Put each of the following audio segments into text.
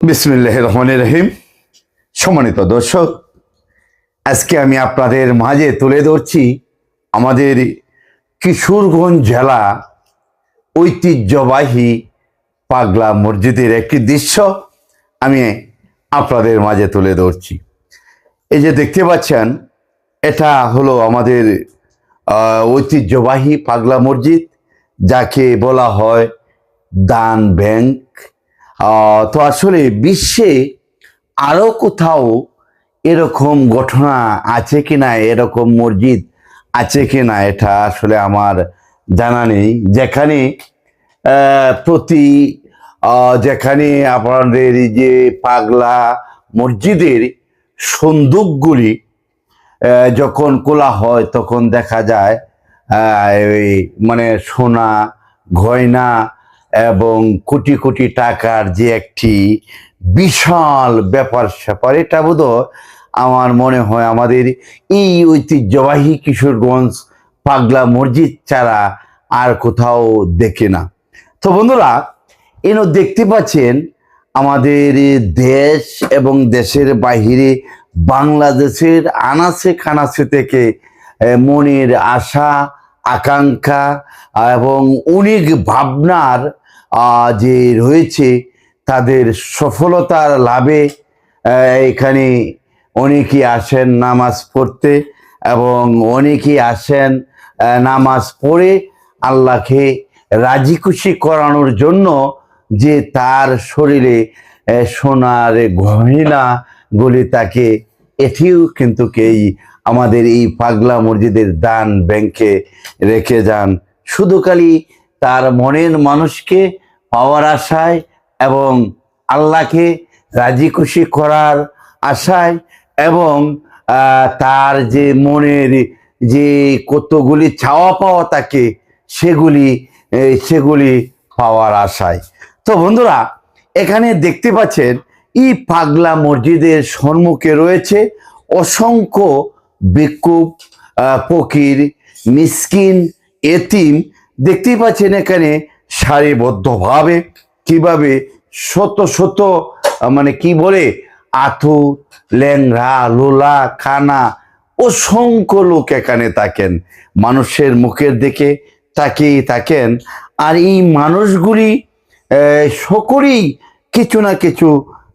বিসমিল্লাহ রহমান রহিম। সম্মানিত দর্শক, আজকে আমি আপনাদের মাঝে তুলে ধরছি আমাদের কিশোরগঞ্জ জেলা ঐতিহ্যবাহী পাগলা মসজিদের একটি দৃশ্য আমি আপনাদের মাঝে তুলে ধরছি। এই যে দেখতে পাচ্ছেন, এটা হলো আমাদের ঐতিহ্যবাহী পাগলা মসজিদ, যাকে বলা হয় দান ব্যাংক। তো আসলে বিশ্বে আরও কোথাও এরকম ঘটনা আছে কি না এরকম মসজিদ আছে কি না এটা আসলে আমার জানা নেই। যেখানে প্রতি যেখানে আপনাদের যে পাগলা মসজিদের সন্দুকগুলি যখন কোলা হয় তখন দেখা যায় মানে সোনা, গয়না এবং কোটি কোটি টাকার যে একটি বিশাল ব্যাপার স্যাপার, এটা বোধ আমার মনে হয় আমাদের এই ঐতিহ্যবাহী কিশোরগঞ্জ পাগলা মসজিদ ছাড়া আর কোথাও দেখে না। তো বন্ধুরা এনো দেখতে পাচ্ছেন আমাদের দেশ এবং দেশের বাহিরে বাংলাদেশের আনাচে খানাচে থেকে মনের আশা আকাঙ্ক্ষা এবং অনেক ভাবনার যে রয়েছে তাদের সফলতার লাভে এখানে অনেকেই আসেন নামাজ পড়তে এবং অনেকেই আসেন নামাজ পড়ে আল্লাহকে রাজি খুশি করানোর জন্য যে তার শরীরে সোনার গহিনা গুলি তাকে এটিও কিন্তু কেই আমাদের এই পাগলা মসজিদের দান ব্যাংকে রেখে যান, শুধু খালি তার মনের মানুষকে পাওয়ার আশায় এবং আল্লাহকে রাজি খুশি করার আশায় এবং তার যে মনের যে কতগুলি চাওয়া পাওয়া তাকে সেগুলি সেগুলি পাওয়ার আশায়। তো বন্ধুরা, এখানে দেখতে পাচ্ছেন এই পাগলা মসজিদের সম্মুখে রয়েছে অসংখ্য আহ, ফকির মিসকিন এতিম। দেখতেই পাচ্ছেন এখানে সারিবদ্ধভাবে কীভাবে শত শত মানে কি বলে আথু ল্যাংরা লোলা খানা অসংখ্য লোক এখানে থাকেন। মানুষের মুখের দিকে তাকিয়ে থাকেন। আর এই মানুষগুলি সকলেই কিছু না কিছু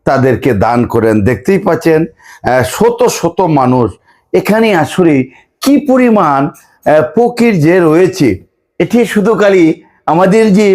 তাদেরকে দান করেন। দেখতেই পাচ্ছেন শত শত মানুষ এখানে আসলে কি পরিমাণ পকির যে রয়েছে, এটি শুধু খালি আমাদের যে